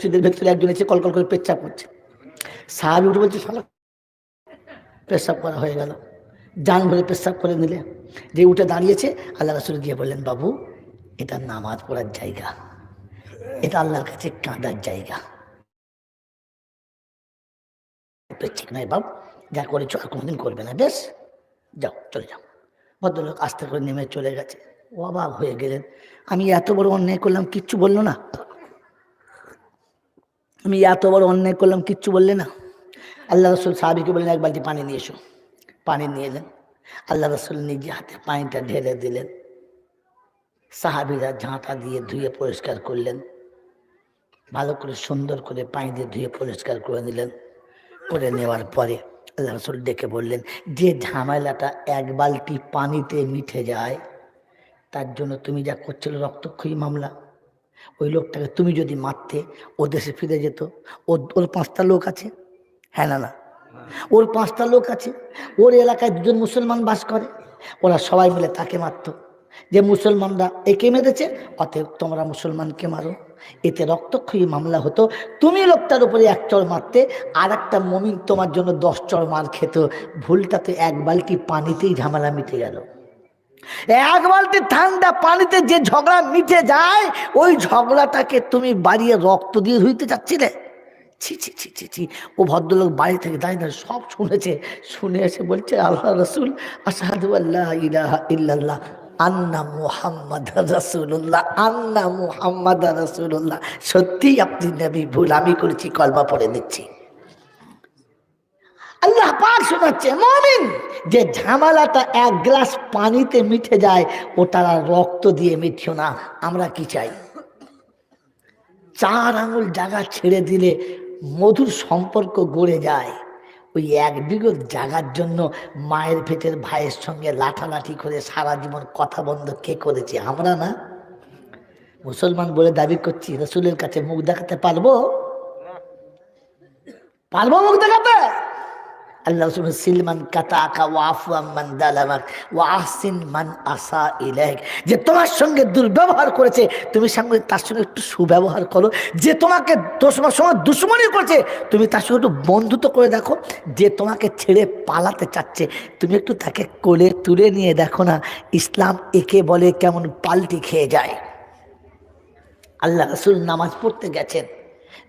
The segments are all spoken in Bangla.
মসজিদের ভেতরে একজন এসে কল কল করে পেচ্ছাপ করছে। সাহাবি উঠে বলছে, শালা পেশাব করা হয়ে গেল। জান ভরে পেশাব করে নিলে। যে উঠে দাঁড়িয়েছে, আল্লাহ রসুল গিয়ে বললেন, বাবু, এটা নামাজ পড়ার জায়গা। এটা আল্লাহর কাছে কাঁদার জায়গা। ঠিক নয় বাবু যা করেছ আর কোনোদিন করবে না। বেশ, যাও, চলে যাও। ভদ্রলোক আস্তে করে নেমে চলে গেছে। অবাক হয়ে গেলেন। আমি এত বড় অন্যায় করলাম, কিচ্ছু বলল না? আমি এত বড় অন্যায় করলাম, কিচ্ছু বললে না। আল্লাহ রসুল সাহাবিকে বললেন, এক বালতি পানি নিয়ে এসো। পানি নিয়ে এলেন। আল্লাহ রসুল নিজে হাতে পানিটা ঢেলে দিলেন। সাহাবিরা ঝাঁটা দিয়ে ধুয়ে পরিষ্কার করলেন। ভালো করে সুন্দর করে পানি দিয়ে ধুয়ে পরিষ্কার করে নিলেন। করে নেওয়ার পরে আল্লাহ রসুল ডেকে বললেন, যে ঝামেলাটা এক বালতি পানিতে মিঠে যায়, তার জন্য তুমি যা করছিল রক্তক্ষয়ী মামলা ওই লোকটাকে তুমি যদি মারতে, ও দেশে ফিরে যেত। ওর ওর পাঁচটা লোক আছে? হ্যাঁ না না। ওর পাঁচটা লোক আছে? ওর এলাকায় দুজন মুসলমান বাস করে। ওরা সবাই মিলে তাকে মারত। যে মুসলমানরা একে মেরেছে, অতএব তোমরা মুসলমানকে মারো। এতে রক্তক্ষয়ী মামলা হতো। তুমি লোকটার উপরে এক চড় মারতে আর একটা মমিন তোমার জন্য দশ চড় মার খেত। ভুলটাতে এক বালতি পানিতেই ঝামেলা মিটে গেল। এক বালতি ঠান্ডা পানিতে যে ঝগড়া মিটে যায়, ওই ঝগড়াটাকে তুমি বাড়িয়ে রক্ত দিয়ে ধুইতে চাচ্ছিলে? ছি ছি ছি ছি ছি। ও ভদ্রলোক বাড়ি থেকে দাঁড়িয়ে দাঁড়িয়ে সব শুনেছে। শুনে এসে বলছে, আল্লাহ রসুল আসাদু আল্লাহ ইলাহা আন্না মুহাম্মদ রসুল্লাহ আন্না মুহাম্মদ রসুল্লাহ সত্যিই আপনি নবী ভুল, আমি করেছি, কলমা পড়ে দিচ্ছি আল্লাহ পাক শোনাচ্ছে মমিন যে ঝামেলাটা এক গ্লাস পানিতে মিঠে যায় ওটা আর রক্ত দিয়ে মিঠিও না আমরা কি চাই? চার আঙুল জায়গা ছেড়ে দিলে মধুর সম্পর্ক গড়ে যায়। ওই এক বিগত জাগার জন্য মায়ের পেটের ভাইয়ের সঙ্গে লাঠালাঠি করে সারা জীবন কথা বন্ধ কে করেছে আমরা না? মুসলমান বলে দাবি করছি রসুলের কাছে মুখ দেখাতে পারব? পারব মুখ দেখাতে? আল্লাহ রসুল সিলমান কাতাকা ওয়াফু আম্মান দালামাক ওয়াহসিন মান আসা ইলাইক। যে তোমার সঙ্গে দুর্ব্যবহার করেছে, তুমি সঙ্গে তার সঙ্গে একটু সুব্যবহার করো। যে তোমাকে তোমার সঙ্গে দুশ্মনী করেছে, তুমি তার সঙ্গে একটু বন্ধুত্ব করে দেখো। যে তোমাকে ছেড়ে পালাতে চাচ্ছে, তুমি একটু তাকে কোলে তুলে নিয়ে দেখো না, ইসলাম একে বলে কেমন পাল্টি খেয়ে যায়। আল্লাহ রসুল নামাজ পড়তে গেছেন।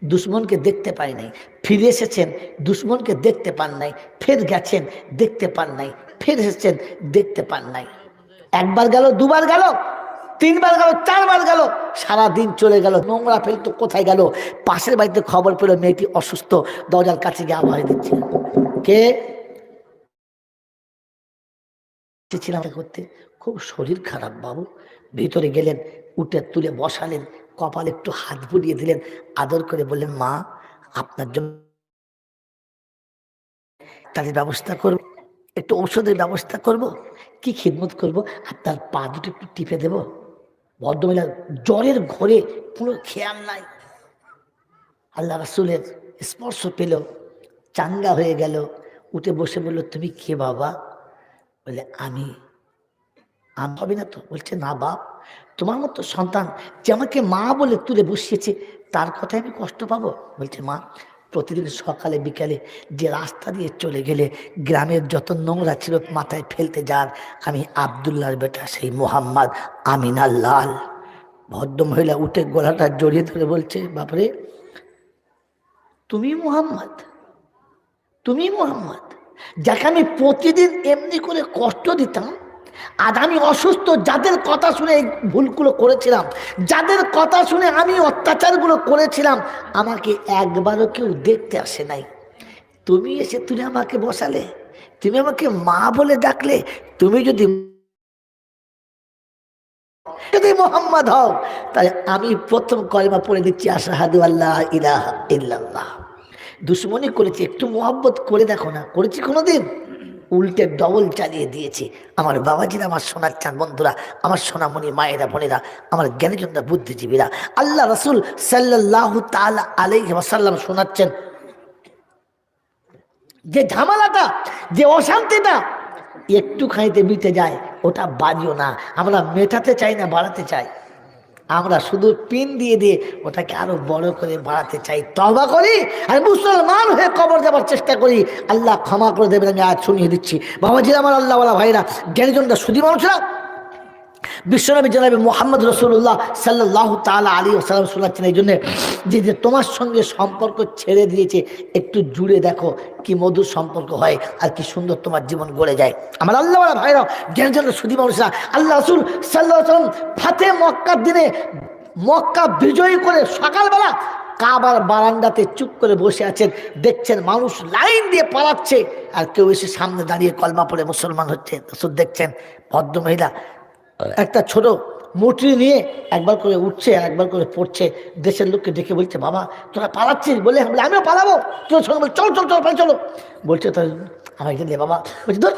দুশ্মনকে দেখতে পাই নাই। ফিরে এসেছেন, দুশ্মনকে দেখতে পান নাই। ফের গেছেন, দেখতে পান নাই। ফের এসেছেন, দেখতে পান নাই। একবার গেল, দুবার গেল, তিনবার গেল, চারবার গেল সারা দিন চলে গেল। নোংরা ফেলতো, কোথায় গেল? পাশের বাড়িতে খবর পেল, মেয়েটি অসুস্থ, দরজার কাছে গিয়ে আবহাওয়া দিচ্ছে। কে? ছিলাম করতে। খুব শরীর খারাপ বাবু। ভিতরে গেলেন, উঠে তুলে বসালেন কপাল একটু হাত বুলিয়ে দিলেন, আদর করে বললেন, মা, আপনার জন্য তাদের ব্যবস্থা করব, একটু ঔষধের ব্যবস্থা করব, কি খিদমত করব আপনার পা দুটো একটু টিপে দেব। ভদ্রমহিলা জ্বরের ঘরে কোনো খেয়াল নাই। আল্লাহ রাসুলের স্পর্শ পেল, চাঙ্গা হয়ে গেল, উঠে বসে বলল, তুমি কে বাবা? বলে আমি আমি হবে না তো? বলছে, না বাপ, তোমার মতো সন্তান যে আমাকে মা বলে তুলে বসিয়েছে, তার কথায় আমি কষ্ট পাবো? বলছে, মা, প্রতিদিন সকালে, বিকালে যে রাস্তা দিয়ে চলে গেলে গ্রামের যত নোংরা ছিল মাথায় ফেলতে যান আমি আবদুল্লাহর বেটা, সেই মোহাম্মদ আমিনা লাল। ভদ্র মহিলা উঠে গলাটা জড়িয়ে ধরে বলছে, বাপরে, তুমি মোহাম্মদ তুমি মোহাম্মদ, যাকে আমি প্রতিদিন এমনি করে কষ্ট দিতাম আজ আমি অসুস্থ, যাদের কথা শুনে এই ভুলগুলো করেছিলাম, যাদের কথা শুনে আমি অত্যাচারগুলো করেছিলাম, আমাকে একবারও কেউ দেখতে আসে নাই। তুমি এসে তুমি আমাকে বসালে, তুমি আমাকে মা বলে ডাকলে, তুমি যদি যদি মোহাম্মদ হও, তাহলে আমি প্রথম কলমা পড়ে দিচ্ছি, আশাহাদু আল্লাহ ইলাহ ইল্লাল্লাহ। দুশ্মনী করেছি, একটু মোহাব্বত করে দেখো না, করেছি কোনোদিন? উল্টে ডবল চালিয়ে দিয়েছি। আমার বাবাজিরা, আমার সোনার চান বন্ধুরা, আমার সোনামণি মায়েরা, বোনেরা, আমার জ্ঞানীজনরা বুদ্ধিজীবীরা, আল্লাহ রসুল সাল্লাহ তালা আলাই ওয়াসাল্লাম শোনাচ্ছেন। যে ঝামেলাটা, যে অশান্তিটা একটু খাইতে মিটে যায়, ওটা বাড়িও না। আমরা মেটাতে চাই না, বাড়াতে চাই। আমরা শুধু পিন দিয়ে দিয়ে ওটাকে আরও বড় করে বাড়াতে চাই। তবা করি আর মুসলমান হয়ে কবর যাবার চেষ্টা করি। আল্লাহ ক্ষমা করে দেবেন, আমি আজ শুনিয়ে দিচ্ছি। বাবাজি, আমার আল্লাহওয়ালা ভাইরা জ্ঞানীজনটা শুধু মানুষরা বিশ্বনবী জনাবি মোহাম্মদ রসুল্লাহ সাল্লাহ তালা আলী ওসালাম শোনাচ্ছেন এই জন্যে যে যে তোমার সঙ্গে সম্পর্ক ছেড়ে দিয়েছে, একটু জুড়ে দেখো কি মধুর সম্পর্ক হয় আর কি সুন্দর তোমার জীবন গড়ে যায়। আমার আল্লাহ ভাইরা জ্ঞানজন সুদী মানুষরা, আল্লাহ রসুল সাল্লাহ ফাতে মক্কার দিনে মক্কা বিজয়ী করে সকালবেলা কাবার বারান্দাতে চুপ করে বসে আছেন, দেখছেন মানুষ লাইন দিয়ে পালাচ্ছে আর কেউ এসে সামনে দাঁড়িয়ে কলমা পড়ে মুসলমান হচ্ছে। দেখছেন, ভদ্র মহিলা একটা ছোট মুটরি নিয়ে একবার করে উঠছে আর একবার করে পড়ছে, দেশের লোককে ডেকে বলছে, বাবা, তোরা পালাচ্ছিস? বলে আমিও পালাবো। তোর সঙ্গে বলে, চল চল চল পালাই চলো। বলছে তো আমার এটা বাবা। বলছে, ধর,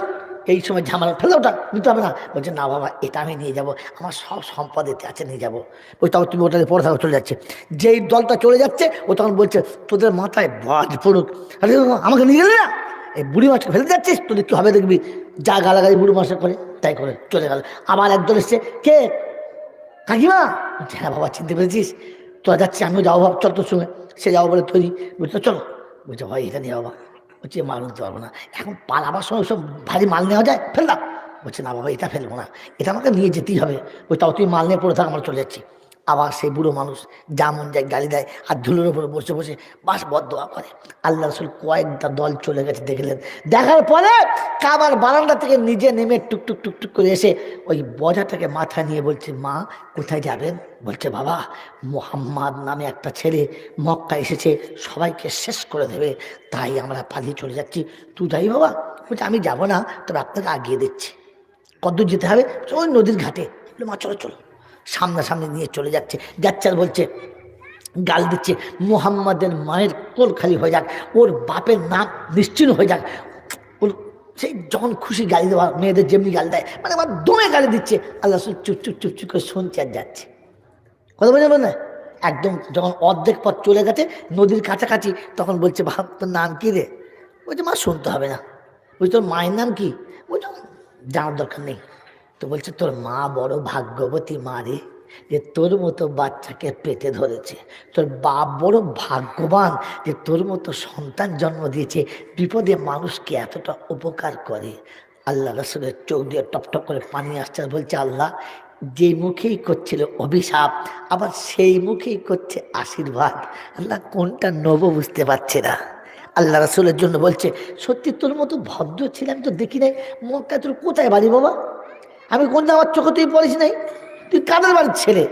এই সময় ঝামেলা, ফেলে ওটা, নিতে হবে না। বলছে, না বাবা, এটা আমি নিয়ে যাব, আমার সব সম্পদ এতে আছে, নিয়ে যাব। ওই তখন তুমি ওটা পড়ে থাকো, চলে যাচ্ছে। যেই দলটা চলে যাচ্ছে, ও তখন বলছে, তোদের মাথায় বাজ পড়ুক। আরে, আমাকে নিয়ে গেলে না? এই বুড়ি মাছকে ফেলে যাচ্ছিস? তোদের কি হবে দেখবি? যা গালাগালি বুড়ি মাছের করে, তাই করে, চলে গেল। আবার একদল এসছে, কে? কাকিমা? হ্যাঁ বাবা, চিনতে পেরেছিস? তোরা যাচ্ছি আমিও যাব ভাব, চল তোর সঙ্গে। সে যাব বলে তৈরি। বলছে, চলো। বলছে, ভাই, এটা নিয়ে বাবা। বলছি মাল নিতে পারব না। এখন পালাবার সময় সব ভারী মাল নেওয়া যায়, ফেললাম। বলছে, না বাবা, এটা ফেলব না। এটা আমাকে নিয়ে যেতেই হবে। ওই তাও তুই মাল নিয়ে পড়ে থাক, আমরা চলে যাচ্ছি। আবার সেই বুড়ো মানুষ যা মন যায় গালি দেয় আর ধুলোর উপরে বসে বসে বাস বদোয়া করে। আল্লাহ রসুল কয়েকটা দল চলে গেছে, দেখলেন। দেখার পরে কাবার বারান্দা থেকে নিজে নেমে টুকটুক টুকটুক করে এসে ওই বজাটাকে মাথা নিয়ে বলছে, মা, কোথায় যাবেন? বলছে, বাবা, মোহাম্মদ নামে একটা ছেলে মক্কা এসেছে, সবাইকে শেষ করে দেবে, তাই আমরা পালিয়ে চলে যাচ্ছি। তুই যাই বাবা? বলছে, আমি যাব না, তবে আপনাকে আগিয়ে দিচ্ছি। কতদূর যেতে হবে, ওই নদীর ঘাটে। মা, চলো চলো। সামনাসামনি নিয়ে চলে যাচ্ছে। আর বলছে, গাল দিচ্ছে, মুহাম্মাদের মায়ের কোল খালি হয়ে যাক, ওর বাপের নাম নিশ্চিন্ন হয়ে যাক। ওর সেই যখন খুশি গালি দেওয়া, মেয়েদের যেমনি গালি দেয় মানে আমার দমে গালি দিচ্ছে। আল্লাহ চুপ চুপ চুপ চুপ করে শুনছে আর যাচ্ছে। কথা বোঝা না? একদম যখন অর্ধেক পথ চলে গেছে, নদীর কাছাকাছি, তখন বলছে, বাপ, তোর নাম কী রে? বলছে, মা, শুনতে হবে না। বলছে, তোর মায়ের নাম কি? বলছে, জানার দরকার নেই। তো বলছে, তোর মা বড় ভাগ্যবতী মা রে, যে তোর মতো বাচ্চাকে পেটে ধরেছে। তোর বাপ বড় ভাগ্যবান যে তোর মতো সন্তান জন্ম দিয়েছে। বিপদে মানুষকে এতটা উপকার করে। আল্লাহ রসুলের চোখ দিয়ে টপ টপ করে পানি আসছে বলছে, আল্লাহ, যে মুখেই করছিল অভিশাপ, আবার সেই মুখেই করছে আশীর্বাদ। আল্লাহ, কোনটা নব বুঝতে পারছে না। আল্লাহ রাসুলের জন্য বলছে, সত্যি তোর মতো ভদ্র ছিলাম তো দেখি নাই মক্কা তোর কোথায় বাড়ি বাবা? আমি কোন আমার চোখে তুই পড়িস নাই? তুই কাদের বাড়ির ছেলে?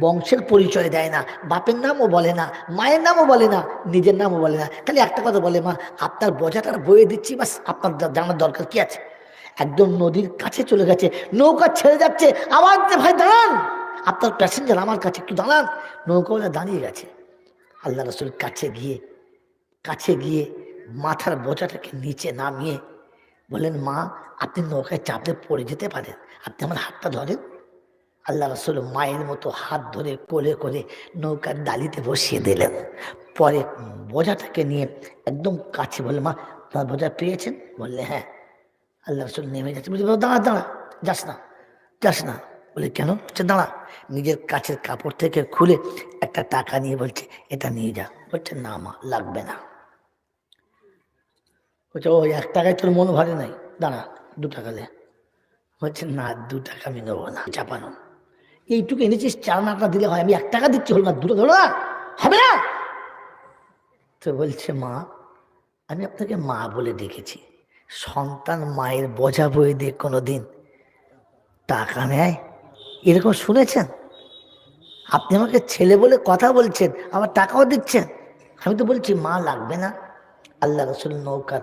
বংশের পরিচয় দেয় না, বাপের নামও বলে না, মায়ের নামও বলে না, নিজের নামও বলে না। খালি একটা কথা বলে, মা, আপনার বোঝাটা বয়ে দিচ্ছি, বাস আপনার জানার দরকার কি আছে? একদম নদীর কাছে চলে গেছে, নৌকা ছেড়ে যাচ্ছে আবার ভাই, দাঁড়ান! আপনার প্যাসেঞ্জার আমার কাছে, একটু দাঁড়ান। নৌকাওয়ালা দাঁড়িয়ে গেছে। আল্লাহ রসুল কাছে গিয়ে কাছে গিয়ে মাথার বোঝাটাকে নিচে নামিয়ে বলেন মা, আপনি নৌকায় চাপলে পড়ে যেতে পারেন। আপনি আমার হাতটা ধরেন। আল্লাহ রসুল মায়ের মতো হাত ধরে কোলে করে নৌকার ডালিতে বসিয়ে দিলেন। পরে বোঝাটাকে নিয়ে একদম কাছে বলে মা, আপনার বোঝা পেয়েছেন? বললে হ্যাঁ। আল্লাহ রসুল নেমে যাচ্ছে বলছে দাঁড়া দাঁড়া, যাস না যাস না। বলে কেন? বলছে, দাঁড়া, নিজের কাছের কাপড় থেকে খুলে একটা টাকা নিয়ে বলছে, এটা নিয়ে যা। বলছে, না মা, লাগবে না। বলছে ও এক টাকায় তোর মন ভারে নাই। দাঁড়া, দু টাকা দে। বলছে, না, দু টাকা আমি নেব না, চাপানো। এইটুকু এনেছিস, চার নাটা দিলে হয়। আমি এক টাকা দিচ্ছি, হল না, দুটো ধরো না, হবে না? তো বলছে, মা, আমি আপনাকে মা বলে দেখেছি সন্তান মায়ের বোঝা বয়ে দিয়ে কোনো দিন টাকা নেয়? এরকম শুনেছেন? আপনি আমাকে ছেলে বলে কথা বলছেন আমার টাকাও দিচ্ছেন। আমি তো বলছি, মা, লাগবে না। আল্লাহ রসুল নৌকা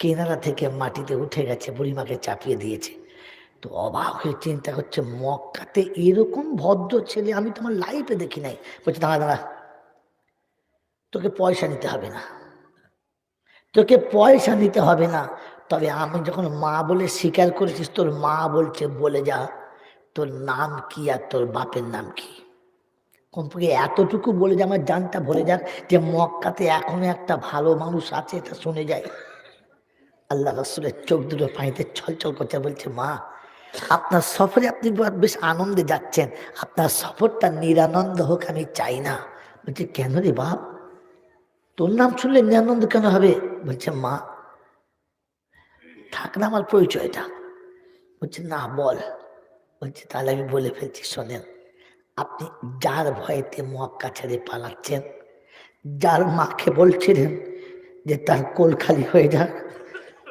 কেনারা থেকে মাটিতে উঠে গেছে, বুড়িমাকে চাপিয়ে দিয়েছে। তো অবাক হয়ে চিন্তা করছে মক্কাতে এরকম ভদ্র ছেলে আমি তোমার লাইফে দেখি নাই। বলছে, দাঁড়া দাঁড়া, তোকে পয়সা নিতে হবে না। তোকে পয়সা নিতে হবে না। তবে আমি যখন মা বলে স্বীকার করেছিস, তোর মা বলছে, বলে যা। তোর নাম কি আর তোর বাপের নাম কি? কমপক্ষে এতটুকু বলে যে আমার জানটা ভরে যাক যে মক্কাতে এখনও একটা ভালো মানুষ আছে, এটা শুনে যায় আল্লাহ রসুলের চোখ দুটো পানিতে ছলছল করছে, বলছে, মা, আপনার সফরে আপনি বেশ আনন্দে যাচ্ছেন। আপনার সফরটা নিরানন্দ হোক, আমি চাই না। বলছে, কেন রে বাপ? তোর নাম শুনলে নিরানন্দ কেন হবে? বলছে, মা, থাক না, আমার পরিচয়টা। বলছে, না, বল। বলছে, তাহলে আমি বলে ফেলছি, শোনেন। আপনি যার ভয়েতে মক্কা ছেড়ে পালাচ্ছেন, যার মাকে বলছিলেন যে তার কোল খালি হয়ে যাক,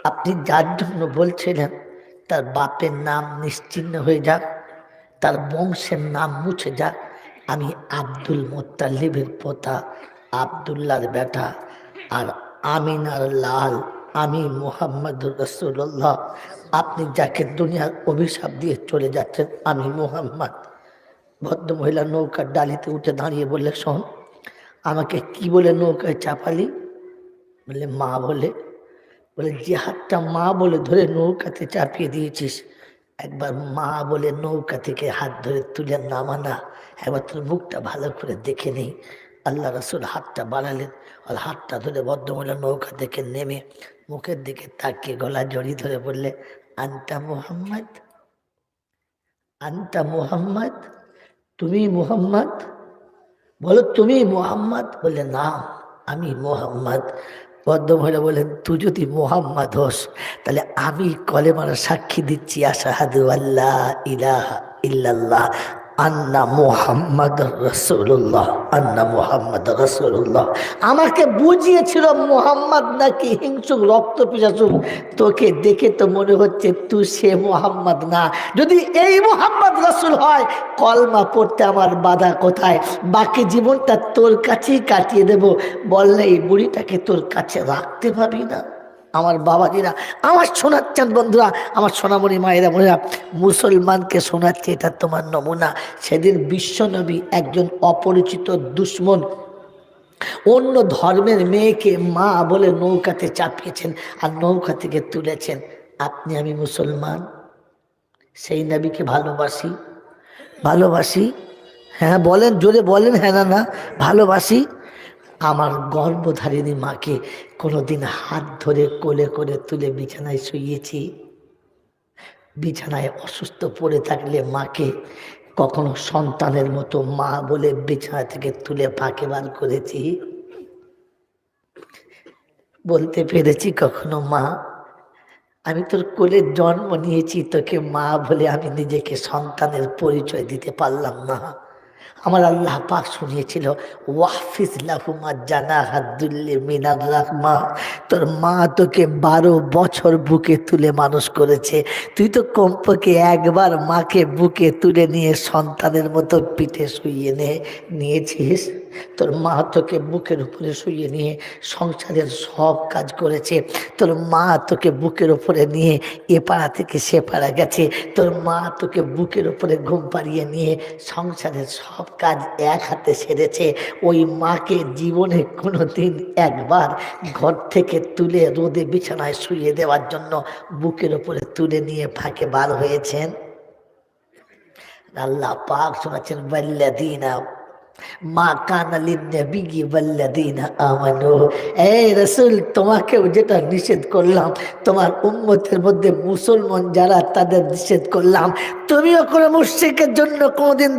আপনি যার জন্য বলছিলেন তার বাপের নাম নিশ্চিন্ন হয়ে যাক, তার বংশের নাম মুছে যাক, আমি আব্দুল মোত্তালিবের পোতা আবদুল্লার বেটা আর আমিনার লাল, আমি মোহাম্মদ রসুল্লাহ আপনি যাকে দুনিয়ার অভিশাপ দিয়ে চলে যাচ্ছেন, আমি মোহাম্মদ। ভদ্র মহিলা নৌকার ডালিতে উঠে দাঁড়িয়ে বললে, শোন, আমাকে কি বলে নৌকায় চাপালি? বললে, মা বলে। বলে যে হাতটা মা বলে ধরে নৌকাতে চাপিয়ে দিয়েছিস, একবার মা বলে নৌকা থেকে হাত ধরে তুলে নামানা একবার তোর মুখটা ভালো করে দেখে নেই। আল্লাহ রসুল হাতটা বাড়ালেন, আর হাতটা ধরে ভদ্রমহিলা নৌকা থেকে নেমে মুখের দিকে তাকিয়ে গলা জড়িয়ে ধরে বললে, আন্তা মোহাম্মদ? আন্তা মোহাম্মদ? তুমি মোহাম্মদ? বলো, তুমি মোহাম্মদ? বললে না, আমি মোহাম্মদ। ভদ্রমহিলা বললেন তুই যদি মোহাম্মদ হোস, তাহলে আমি কলেমার সাক্ষী দিচ্ছি, আশাহাদু আল্লাহ ইলাহা ইল্লাল্লাহ। আন্না মোহাম্মদ রসুল্লাহ আন্না মোহাম্মদ রসুল্লাহ আমাকে বুঝিয়েছিল মোহাম্মদ নাকি হিংসুক, রক্ত পিসাসুক তোকে দেখে তো মনে হচ্ছে তুই সে মোহাম্মদ না। যদি এই মোহাম্মদ রসুল হয়, কলমা পড়তে আমার বাধা কোথায়? বাকি জীবনটা তোর কাছেই কাটিয়ে দেব। বললে এই বুড়িটাকে তোর কাছে রাখতে পারবি না। আমার বাবাজিরা আমার শোনাচ্ছেন বন্ধুরা, আমার সোনামণি মায়েরা বোনেরা, মুসলমানকে শোনাচ্ছে এটা তোমার নমুনা। সেদিন বিশ্বনবী একজন অপরিচিত দুশ্মন, অন্য ধর্মের মেয়েকে মা বলে নৌকাতে চাপিয়েছেন আর নৌকা থেকে তুলেছেন। আপনি আমি মুসলমান? সেই নবীকে ভালোবাসি? ভালোবাসি? হ্যাঁ বলেন, জোরে বলেন হ্যাঁ না না, ভালোবাসি? আমার গর্ভধারিণী মাকে কোনোদিন হাত ধরে কোলে করে তুলে বিছানায় শুইয়েছি। বিছানায় অসুস্থ পড়ে থাকলে মাকে কখনো সন্তানের মতো মা বলে বিছানা থেকে তুলে ফাঁকে বার করেছি। বলতে পেরেছি কখনো মা, আমি তোর কোলে জন্ম নিয়েছি, তোকে মা বলে আমি নিজেকে সন্তানের পরিচয় দিতে পারলাম না। আমার আল্লাহ পাক শুনিয়েছিল, ওয়াহফিজ লাহুমা জানা হাদুল্লি মিনার রাহমা। তোর মা তোকে বারো বছর বুকে তুলে মানুষ করেছে। তুই তো কম্পকে একবার মাকে বুকে তুলে নিয়ে সন্তানের মতো পিঠে শুইয়ে নিয়েছিস? তোর মা তোকে বুকের উপরে শুয়ে নিয়ে সংসারের সব কাজ করেছে। তোর মা তোকে বুকের উপরে নিয়ে এ পাড়া থেকে সে পাড়া গেছে। তোর মা তোকে বুকের উপরে ঘুম পাড়িয়ে নিয়ে সংসারের সব কাজ এক হাতে সেরেছে। ওই মাকে জীবনে কোনো দিন একবার ঘর থেকে তুলে রোদে বিছানায় শুয়ে দেওয়ার জন্য বুকের উপরে তুলে নিয়ে ফাঁকে বার হয়েছেন। আল্লাহ পাক শোনাচ্ছেন বাল্লাদিনা মা রসুল, তোমাকেও যেটা নিষেধ করলাম, তোমার উম্মতের যারা, তাদের নিষেধ করলাম।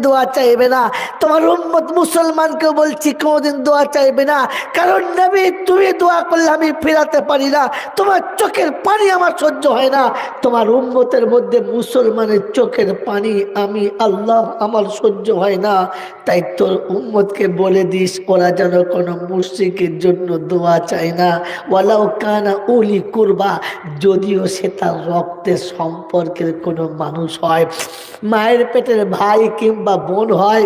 দোয়া চাইবে না। তোমার উম্মত মুসলমানকেও বলছি, কোনোদিন দোয়া চাইবে না। কারণ নবী, তুমি দোয়া করলে আমি ফেরাতে পারি না। তোমার চোখের পানি আমার সহ্য হয় না। তোমার উম্মতের মধ্যে মুসলমানের চোখের পানি আমি, আল্লাহ আমার সহ্য হয় না। তাই তোর উম্মতকে বলে দিস, ওরা যেন কোনো মুশ্রিকের জন্য দোয়া চায় না। ওয়ালাও কানা উলি কুরবা, যদিও সে তার রক্তের সম্পর্কের কোনো মানুষ হয়। মায়ের পেটের ভাই কিংবা বোন হয়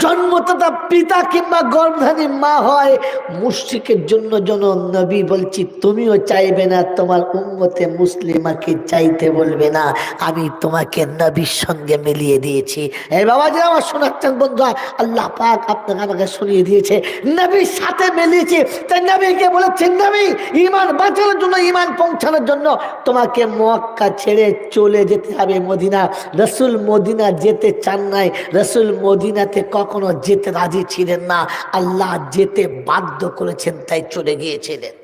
জন্মদাতা পিতা কিংবা গর্ভধানী মা হয়, মুশ্রিকের জন্য যেন নবী বলছি, তুমিও চাইবে না, তোমার উম্মতে মুসলিমাকে চাইতে বলবে না। আমি তোমাকে নবীর সঙ্গে মিলিয়ে দিয়েছি। এই বাবা যে আমার শোনাচ্ছেন বন্ধু আল্লাহ পাক আপনাকে আমাকে শুনিয়ে দিয়েছে। নবীর সাথে মিলিয়েছে। তাই নবীকে বলেছেন নবী ইমান বাঁচানোর জন্য ইমান পৌঁছানোর জন্য তোমাকে মক্কা ছেড়ে চলে যেতে হবে মদিনা। রসুল মদিনা যেতে চান নাই। রসুল মদিনাতে কখনো যেতে রাজি ছিলেন না। আল্লাহ যেতে বাধ্য করেছেন, তাই চলে গিয়েছিলেন।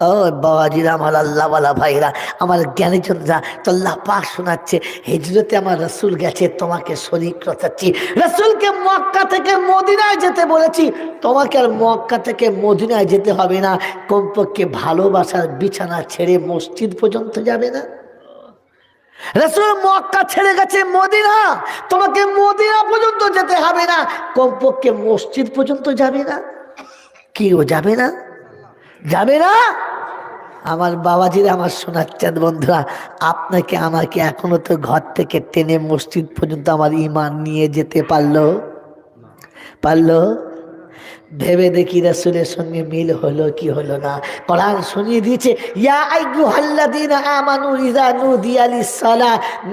ও বাবাজিরা, আমার আল্লাহওয়ালা ভাইরা, আমার জ্ঞানী চন্দ্রা তো আল্লাহ পাক শোনাচ্ছে, হিজরতে আমার রসুল গেছে, তোমাকে শরীর করতেছি রসুলকে মক্কা থেকে মদিনায় যেতে বলেছি, তোমাকে আর মক্কা থেকে মদিনায় যেতে হবে না। কমপক্ষে ভালোবাসার বিছানা ছেড়ে মসজিদ পর্যন্ত যাবে না। রসুল মক্কা ছেড়ে গেছে মদিনা। তোমাকে মদিনা পর্যন্ত যেতে হবে না। কমপক্ষে মসজিদ পর্যন্ত যাবে না। কেউ যাবে না। যাবে না? আমার বাবাজির আমার শোনাচ্ছেন, বন্ধুরা, আপনাকে, আমাকে এখনও তো ঘর থেকে টেনে মসজিদ পর্যন্ত আমার ইমান নিয়ে যেতে পারল? পারল? ভেবে দেখি রাসুলের সঙ্গে মিল হলো কি হলো না কোরআন শুনিয়ে দিয়েছে ইয়া আমানু ইযা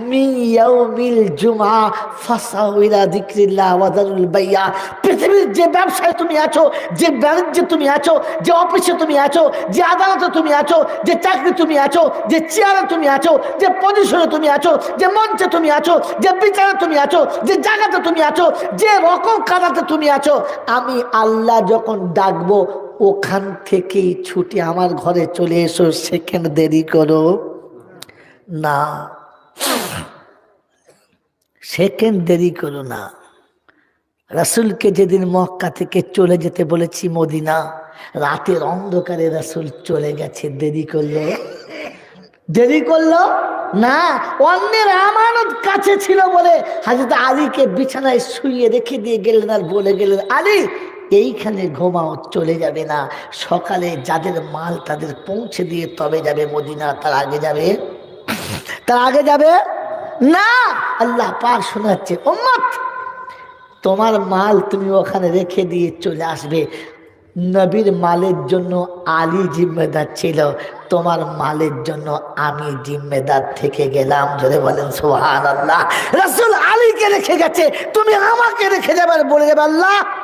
মিন যারুল বাইয়া পৃথিবীর যে ব্যবসায় তুমি আছো যে বাণিজ্যে তুমি আছো যে অফিসে তুমি আছো যে আদালতে তুমি আছো যে চাকরি তুমি আছো যে চেয়ারে তুমি আছো যে পজিশনে তুমি আছো যে মঞ্চে তুমি আছো যে বিচারে তুমি আছো যে জায়গাতে তুমি আছো যে রকম কাদাতে তুমি আছো আমি আল্লাহ যখন ডাকবো, ওখান থেকেই ছুটি আমার ঘরে চলে এসো সেকেন্ড দেরি করো। না। সেকেন্ড দেরি করো না। রাসুলকে যেদিন মক্কা থেকে চলে যেতে বলেছি মদিনা, রাতের অন্ধকারে রাসুল চলে গেছে, দেরি করল। দেরি করল? না, অন্যের আমানত কাছে ছিল বলে হাজরত আলীকে বিছানায় শুয়ে রেখে দিয়ে গেলেন আর বলে গেলেন, আলী এইখানে ঘুমাও, চলে যাবে না। সকালে যাদের মাল তাদের পৌঁছে দিয়ে তবে যাবে মদিনা। তার আগে যাবে? তার আগে যাবে? না! আল্লাহ পাক শোনাচ্ছে ওম্মত তোমার মাল তুমি ওখানে রেখে দিয়ে চলে আসবে। নবীর মালের জন্য আলী জিম্মেদার ছিল। তোমার মালের জন্য আমি জিম্মেদার থেকে গেলাম। ধরে বলেন সোহান আল্লাহ রসুল আলীকে রেখে গেছে। তুমি আমাকে রেখে যাবে আর বলে যাবে আল্লাহ।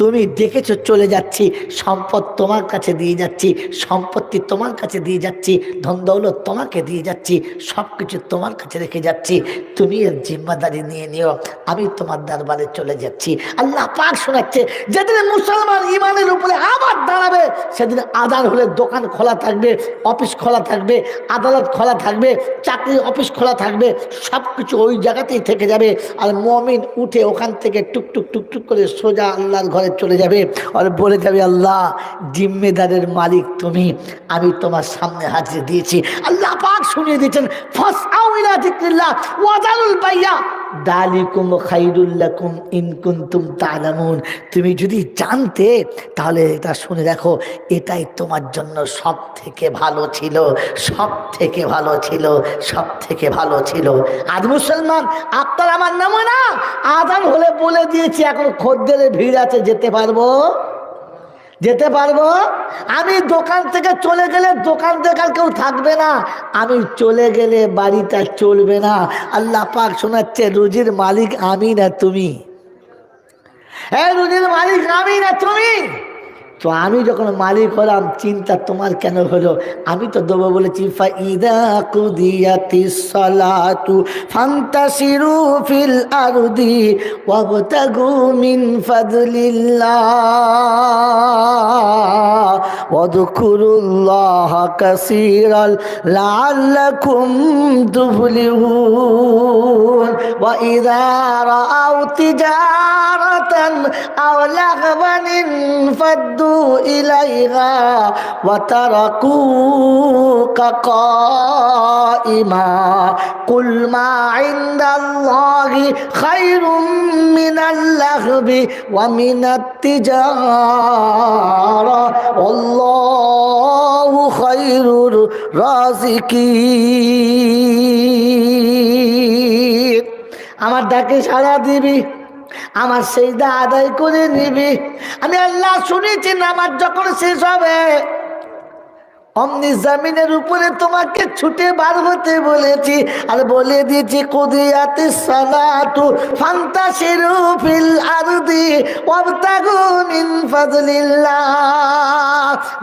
তুমি দেখেছ চলে যাচ্ছি, সম্পদ তোমার কাছে দিয়ে যাচ্ছি, সম্পত্তি তোমার কাছে দিয়ে যাচ্ছি, ধন দৌলত তোমাকে দিয়ে যাচ্ছি সব কিছু তোমার কাছে রেখে যাচ্ছি, তুমি এর জিম্মাদারি নিয়ে নিও, আমি তোমার দরবারে চলে যাচ্ছি। আল্লাহ পাক শোনাচ্ছে, যেদিন মুসলমান ইমানের উপরে আবার দাঁড়াবে, সেদিন আদার হলে দোকান খোলা থাকবে, অফিস খোলা থাকবে, আদালত খোলা থাকবে চাকরি অফিস খোলা থাকবে সব কিছু ওই জায়গাতেই থেকে যাবে। আর মমিন উঠে ওখান থেকে টুকটুক টুকটুক করে সোজা আল্লাহর ঘরে চলে যাবে আর বলে যাবে, আল্লাহ, জিম্মেদারের মালিক তুমি। আমি তোমার সামনে হাজির দিয়েছি। আল্লাহ পাক শুনিয়ে দিয়েছেন ফাসাউ ইলা যিকরিল্লাহ ওয়াজালুল বাইয়া। দালিকুম খাইরুল্লাকুম ইন কুনতুম তালামুন। তুমি যদি জানতে, তাহলে এটা শুনে দেখো, এটাই তোমার জন্য সব থেকে ভালো ছিল সব থেকে ভালো ছিল সব থেকে ভালো ছিল। আজ মুসলমান, আপনার আমার নাম না আদান হলে বলে দিয়েছি, এখন খদ্দের ভিড় আছে, যেতে পারব? যেতে পারব? আমি দোকান থেকে চলে গেলে দোকান থেকে কেউ থাকবে না। আমি চলে গেলে বাড়িটা চলবে না। আল্লাহ পাক শোনাচ্ছে, রুজির মালিক আমি না তুমি। হ্যাঁ রুজির মালিক আমি না তুমি? তো আমি যখন মালিক হলাম, চিন্তা তোমার কেন হলো? আমি তো দেবো বলে বলেছি, ফাইদা কুদিয়াতি সলাতু ফান্তাসিরু ফিল আরদি ওয়াবতাগু মিন ফাদলিল্লাহ। ওয়াদকুরুল্লাহ কাসীরাল লাআল্লাকুম তুফলিহুন। ওয়া ইযা রাআউ তিজারাতান আও লাগবান ফাদ্দু إليها وتركوك قائما قل ما عند الله خير من اللهب ومن التجارة والله خير الرازقين আমার ডাকে সাড়া দিবি আমার সেইদা আদায় করে নিবি। আমি আল্লাহ শুনেছি না আমার যখন শেষ হবে, অমনি জামিনের উপরে তোমাকে ছুটে বার হতে বলেছি আর বলে দিয়েছি, কুদিয়াতে সালাতু ফান্তাশিরু ফিল আরদি ওয়াবতাগু মিন ফাজলিল্লাহ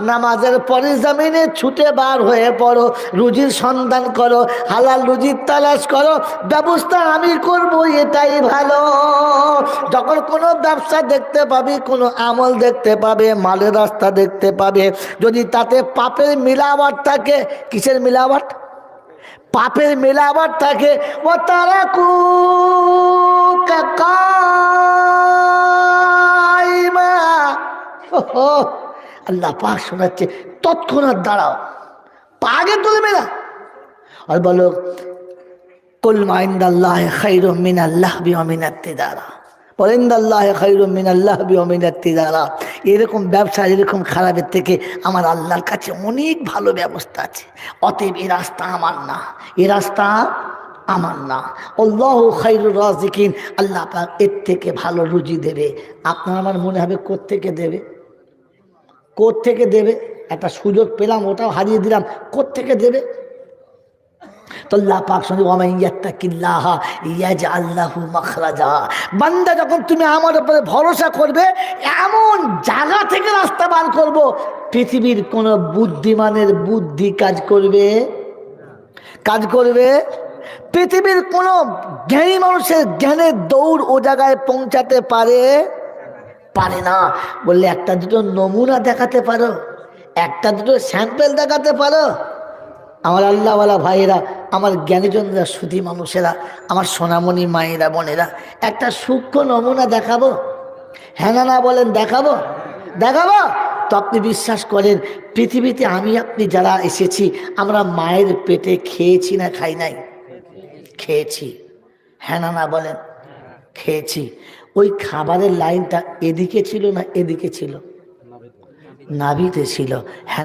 নামাজের পরে জামিনে ছুটে বার হয়ে পড়ো রুজির সন্ধান করো হালাল রুজির তালাশ করো ব্যবস্থা আমি করব এটাই ভালো। যখন কোনো ব্যবসা দেখতে পাবি কোনো আমল দেখতে পাবে মালের রাস্তা দেখতে পাবে যদি তাতে পাপের মিলাওয়াট থাকে কিসের মিলাওয়াট পাপের মিলাওয়াট থাকে ও তারা কু ওহো, আল্লাহ পাক শোনাচ্ছে, তৎক্ষণাৎ দাঁড়াও। পাগে তুলবে না। আর বলো, কুল মাইন্দাল্লাহ খাইরু মিন আল্লাহ বিমিনাত্তি দ্বারা বলেন্দাল্লাহ খাইরু মিন আল্লাহ বিমিনাত্তি দ্বারা এরকম ব্যবসা, এরকম খারাপের থেকে আমার আল্লাহর কাছে অনেক ভালো ব্যবস্থা আছে। অতএব এ রাস্তা আমার না, এ রাস্তা আমার না। আল্লাহ খাইরুর রাজিকিন। আল্লাহ পাক এর থেকে ভালো রুজি দেবে। আপনার আমার মনে হবে কোত্থেকে দেবে? থেকে দেবে? একটা সুযোগ পেলাম, ওটাও হারিয়ে দিলাম। থেকে দেবে? তো আল্লাহ পাক শুনে ওমাইয়াত্তাকিল্লাহা ইয়াজ আল্লাহু মাখরাজা। বান্দা যখন তুমি আমার উপরে ভরসা করবে, এমন জায়গা থেকে রাস্তা বার করব, পৃথিবীর কোন বুদ্ধিমানের বুদ্ধি কাজ করবে? কাজ করবে? পৃথিবীর কোন জ্ঞানী মানুষের জ্ঞানের দৌড় ও জায়গায় পৌঁছাতে পারে? পারে না। বললে, একটা দুটো নমুনা দেখাতে পারো, একটা দুটো স্যাম্পেল দেখাতে পারো। আমার আল্লাহওয়ালা ভাইয়েরা, আমার জ্ঞানীজনরা, সুধী মানুষেরা, আমার সোনামণি মায়েরা, বোনেরা, একটা সূক্ষ্ম নমুনা দেখাবো। হ্যাঁ না বলেন, দেখাবো। দেখাবো? তো আপনি বিশ্বাস করেন, পৃথিবীতে আমি, আপনি যারা এসেছি, আমরা মায়ের পেটে খেয়েছি না খাই নাই? খেয়েছি। হ্যাঁ না বলেন, খেয়েছি। ওই খাবারের লাইনটা এদিকে ছিল না এদিকে ছিল? নাভিতে ছিল। হ্যাঁ